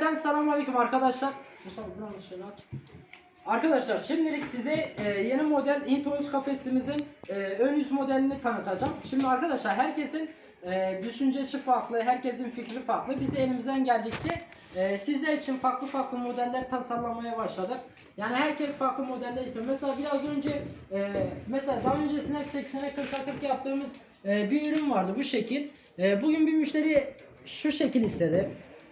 Cümleten selamünaleyküm arkadaşlar. Arkadaşlar şimdilik size e, yeni model Intoyuz kafesimizin e, ön yüz modelini tanıtacağım. Şimdi arkadaşlar herkesin e, düşüncesi farklı, herkesin fikri farklı. Biz elimizden geldikçe e, sizler için farklı farklı modeller tasarlamaya başladık. Yani herkes farklı modeller istiyor. Mesela biraz önce e, mesela daha öncesinde 80'e 40'a 40 yaptığımız e, bir ürün vardı bu şekil. E, bugün bir müşteri şu şekil istedi.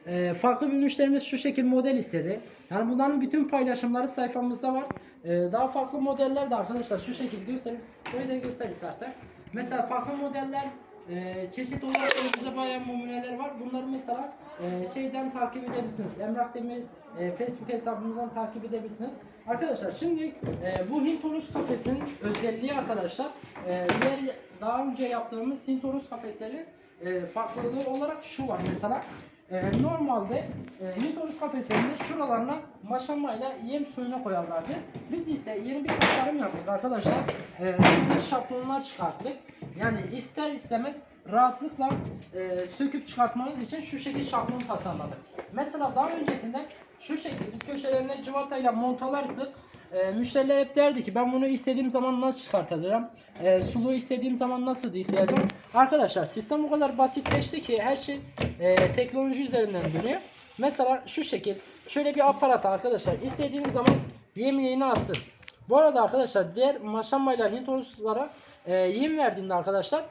Ee, farklı bir müşterimiz şu şekil model istedi. Yani bunların bütün paylaşımları sayfamızda var. Ee, daha farklı modeller de arkadaşlar şu şekil göstereyim. Böyle göster istersen. Mesela farklı modeller e, çeşit olarak elimizde bayağı numuneler var. Bunları mesela e, şeyden takip edebilirsiniz. Emrah Demir e, Facebook hesabımızdan takip edebilirsiniz. Arkadaşlar şimdi e, bu Hintorus kafesinin özelliği arkadaşlar e, diğer daha önce yaptığımız Hintorus kafeslerin e, farklılığı olarak şu var mesela. Ee, normalde e, Nitorus kafeslerinde şuralarına maşamayla yem suyuna koyarlardı. Biz ise yeni bir tasarım yaptık arkadaşlar. Ee, şöyle şablonlar çıkarttık. Yani ister istemez rahatlıkla e, söküp çıkartmanız için şu şekil şablon tasarladık. Mesela daha öncesinde şu şekilde biz köşelerine civatayla montalardık. E, müşteriler hep derdi ki ben bunu istediğim zaman nasıl çıkartacağım? E, suluğu istediğim zaman nasıl yıkayacağım? Arkadaşlar sistem o kadar basitleşti ki her şey e, teknoloji üzerinden dönüyor. Mesela şu şekil şöyle bir aparat arkadaşlar istediğiniz zaman yemliğini alsın. Bu arada arkadaşlar diğer maşamayla hintoruslara e, yem verdiğinde arkadaşlar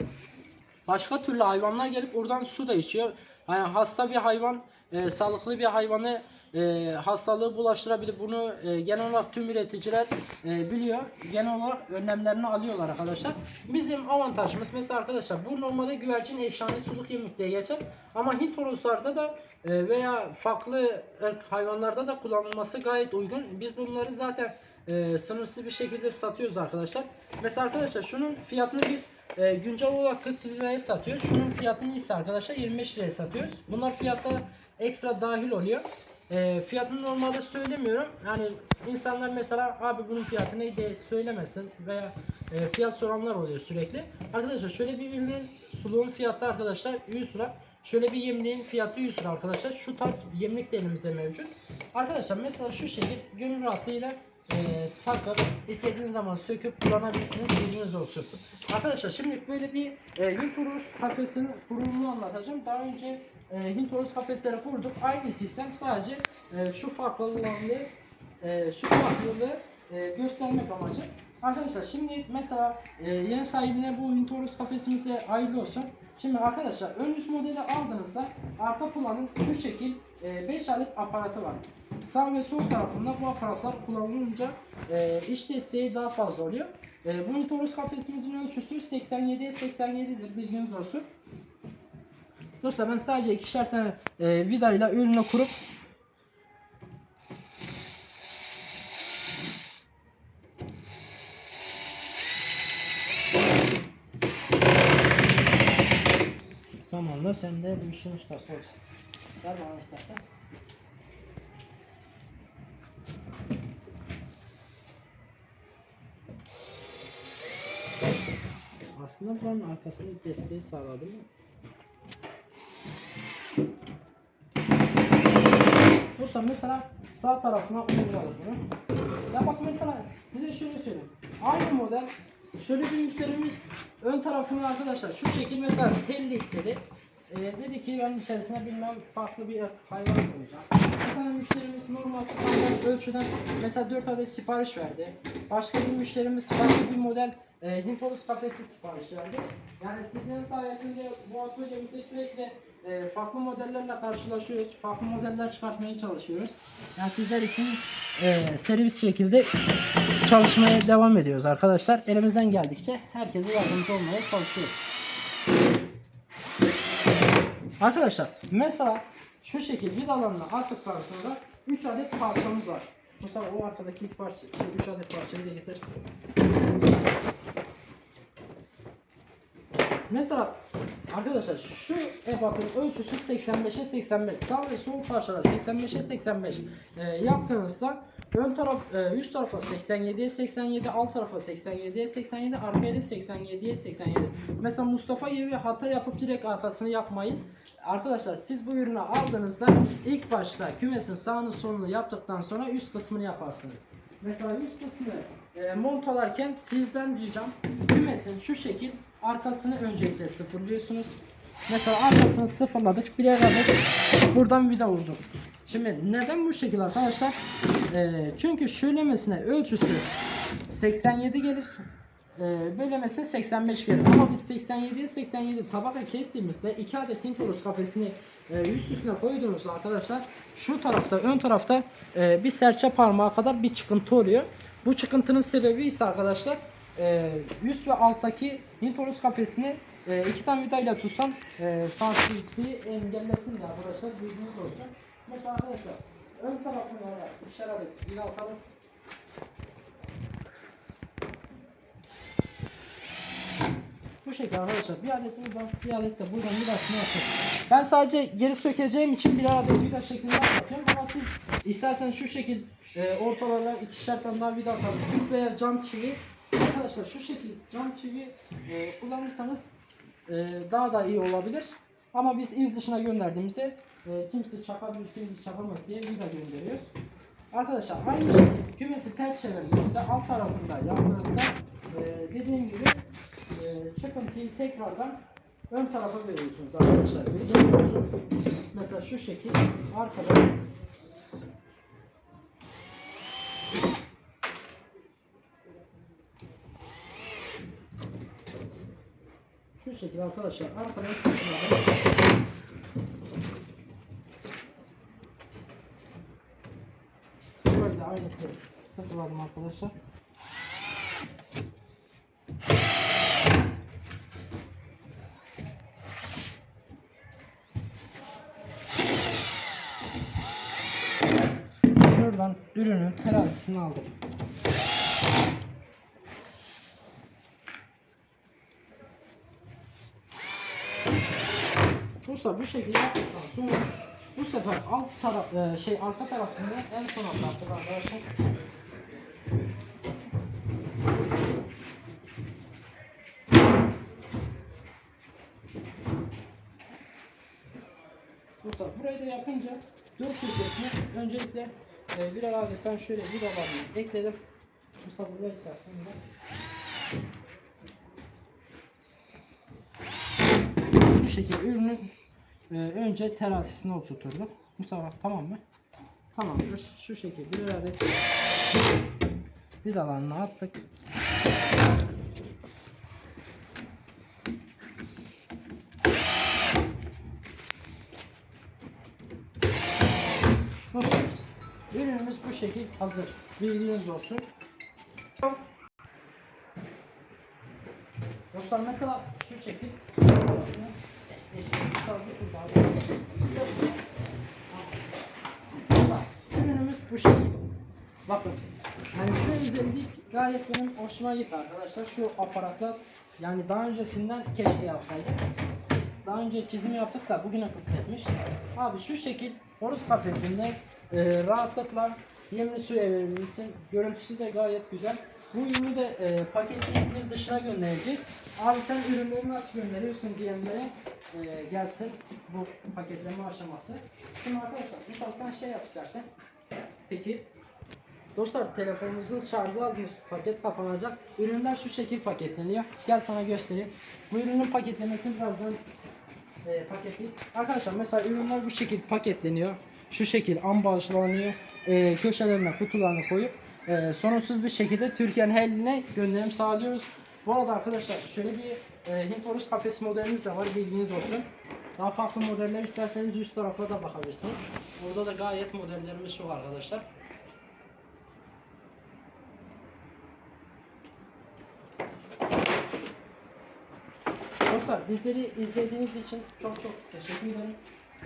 Başka türlü hayvanlar gelip oradan su da içiyor. Yani hasta bir hayvan, e, sağlıklı bir hayvanı e, hastalığı bulaştırabilir. Bunu e, genel olarak tüm üreticiler e, biliyor. Genel olarak önlemlerini alıyorlar arkadaşlar. Bizim avantajımız mesela arkadaşlar bu normalde güvercin efsane suluk yemlik geçer. Ama Hint horozlarda da e, veya farklı ırk hayvanlarda da kullanılması gayet uygun. Biz bunları zaten e, sınırsız bir şekilde satıyoruz arkadaşlar. Mesela arkadaşlar şunun fiyatını biz e, güncel olarak 40 liraya satıyoruz. Şunun fiyatını ise arkadaşlar 25 liraya satıyoruz. Bunlar fiyata ekstra dahil oluyor. E, fiyatını normalde söylemiyorum. Yani insanlar mesela abi bunun fiyatı ne diye söylemesin veya e, fiyat soranlar oluyor sürekli. Arkadaşlar şöyle bir ürünün suluğun fiyatı arkadaşlar 100 lira. Şöyle bir yemliğin fiyatı 100 lira arkadaşlar. Şu tarz yemlik de elimizde mevcut. Arkadaşlar mesela şu şekil gönül rahatlığıyla e, takıp istediğiniz zaman söküp kullanabilirsiniz bilginiz olsun. Arkadaşlar şimdi böyle bir e, Hintorus kafesinin kurulumunu anlatacağım. Daha önce e, Hintorus kafesleri kurduk. Aynı sistem sadece e, şu farklılığı e, şu farklılığı e, göstermek amacı. Arkadaşlar şimdi mesela e, yeni sahibine bu Hintorus kafesimizde hayırlı olsun. Şimdi arkadaşlar ön yüz modeli aldığınızda arka planın şu şekil 5 adet aparatı var. Sağ ve sol tarafında bu aparatlar kullanılınca e, iş desteği daha fazla oluyor. E, bu Hintorus kafesimizin ölçüsü 87'ye 87'dir bilginiz olsun. Dostlar ben sadece ikişer tane e, vidayla ürünü kurup Zamanla sen de bu işin ustası olacaksın. Ver bana istersen. Aslında buranın arkasında desteği sağladım. Usta mesela sağ tarafına uyguladım bunu. Ya bak mesela size şöyle söyleyeyim. Aynı model şöyle bir müşterimiz ön tarafını arkadaşlar şu şekil mesela telli istedi. Ee, dedi ki ben içerisine bilmem farklı bir hayvan koyacağım. Bir tane müşterimiz normal standart ölçüden mesela 4 adet sipariş verdi. Başka bir müşterimiz farklı bir model e, Hintolos kafesi sipariş verdi. Yani sizlerin sayesinde bu atölyemizde sürekli e, farklı modellerle karşılaşıyoruz. Farklı modeller çıkartmaya çalışıyoruz. Yani sizler için e, seri şekilde çalışmaya devam ediyoruz arkadaşlar. Elimizden geldikçe herkese yardımcı olmaya çalışıyoruz. Arkadaşlar mesela şu şekil vidalarını attıktan sonra 3 adet parçamız var. Mustafa o arkadaki ilk parça, şey, 3 adet parçayı da getir. Mesela arkadaşlar şu ebatın ölçüsü 85'e 85. Sağ ve sol parçalar 85'e 85 e, yaptığınızda ön taraf e, üst tarafa 87'ye 87, alt tarafa 87'ye 87, arkaya da 87'ye 87. Mesela Mustafa gibi hata yapıp direkt arkasını yapmayın. Arkadaşlar siz bu ürünü aldığınızda ilk başta kümesin sağını solunu yaptıktan sonra üst kısmını yaparsınız. Mesela üst kısmı e, montalarken sizden ricam kümesin şu şekil arkasını öncelikle sıfırlıyorsunuz. Mesela arkasını sıfırladık. Birer adet buradan vida vurduk. Şimdi neden bu şekil arkadaşlar? E, çünkü şöylemesine ölçüsü 87 gelir. E, böylemesine 85 gelir. Ama biz 87'ye 87 tabaka kestiğimizde 2 adet Hintorus kafesini e, üst üstüne koyduğumuzda arkadaşlar şu tarafta ön tarafta e, bir serçe parmağı kadar bir çıkıntı oluyor. Bu çıkıntının sebebi ise arkadaşlar e, üst ve alttaki Hintorus kafesini e, iki tane vidayla tutsan e, sarsıntıyı engellesin diye arkadaşlar bilginiz olsun. Mesela arkadaşlar ön tarafına ikişer adet vida atalım. Bu şekilde arkadaşlar bir adet buradan bir adet de buradan vidasını yapıyorum. Ben sadece geri sökeceğim için bir adet vida şeklinde yapıyorum ama siz isterseniz şu şekil e, ortalara ikişer tane daha vida atabilirsiniz veya cam çivi arkadaşlar şu şekil cam çivi e, kullanırsanız e, daha da iyi olabilir. Ama biz il dışına gönderdiğimizde e, kimse çakabilir, kimse çakamaz diye vida gönderiyoruz. Arkadaşlar aynı şekilde kümesi ters çevirdiğinizde alt tarafında yaptığınızda e, dediğim gibi e, çıkıntıyı tekrardan ön tarafa veriyorsunuz arkadaşlar. Mesela şu şekil arkada şekilde arkadaşlar arkada sıkıntı Böyle aynı kez sıfırladım arkadaşlar. Şuradan ürünün terazisini aldım. Sefer bu şekilde yaptıktan sonra bu sefer alt taraf e, şey arka tarafını en son atlattık arkadaşlar. Bu sefer burayı da yapınca dört köşesine öncelikle e, birer adet ben şöyle vidalarını ekledim. Mustafa buraya istersen de. Şekilde ürünün e, önce terazisine oturturduk. Mustafa tamam mı? Tamamdır. Şu şekilde birer adet vidalarını attık. Şekil. Ürünümüz bu şekil hazır. Bilginiz olsun. Dostlar mesela şu şekil. Ürünümüz bu şekil. Bakın. Yani şu özellik gayet benim hoşuma gitti arkadaşlar. Şu aparatlar yani daha öncesinden keşke yapsaydık. Biz daha önce çizim yaptık da bugüne kısmetmiş. Abi şu şekil horus kafesinde e, rahatlıkla yemli suya verebilirsin. Görüntüsü de gayet güzel. Bu ürünü de e, paketleyip bir dışına göndereceğiz. Abi sen ürünleri nasıl gönderiyorsun diyenlere e, gelsin bu paketleme aşaması. Şimdi arkadaşlar Mustafa sen şey yap istersen. Peki Dostlar telefonumuzun şarjı azmış. Paket kapanacak. Ürünler şu şekil paketleniyor. Gel sana göstereyim. Bu ürünün paketlemesini birazdan e, paketleyip. Arkadaşlar mesela ürünler bu şekil paketleniyor. Şu şekil ambalajlanıyor. E, köşelerine kutularını koyup e, sorunsuz bir şekilde Türkiye'nin her yerine gönderim sağlıyoruz. Bu arada arkadaşlar şöyle bir e, Hint Horus kafes modelimiz de var bilginiz olsun. Daha farklı modeller isterseniz üst tarafa da bakabilirsiniz. Burada da gayet modellerimiz şu arkadaşlar. Dostlar bizleri izlediğiniz için çok çok teşekkür ederim.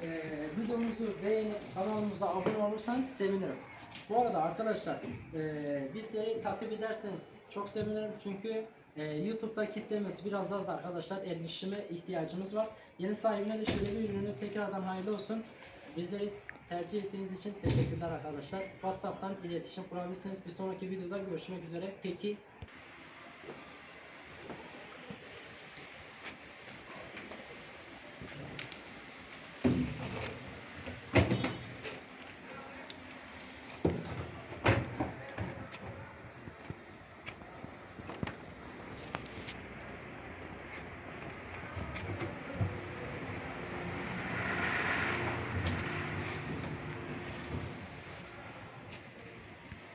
Ee, videomuzu beğenip kanalımıza abone olursanız sevinirim. Bu arada arkadaşlar e, bizleri takip ederseniz çok sevinirim çünkü e, YouTube'da kitlemiz biraz az arkadaşlar erişime ihtiyacımız var. Yeni sahibine de şöyle bir ürünü tekrardan hayırlı olsun. Bizleri tercih ettiğiniz için teşekkürler arkadaşlar. WhatsApp'tan iletişim kurabilirsiniz. Bir sonraki videoda görüşmek üzere. Peki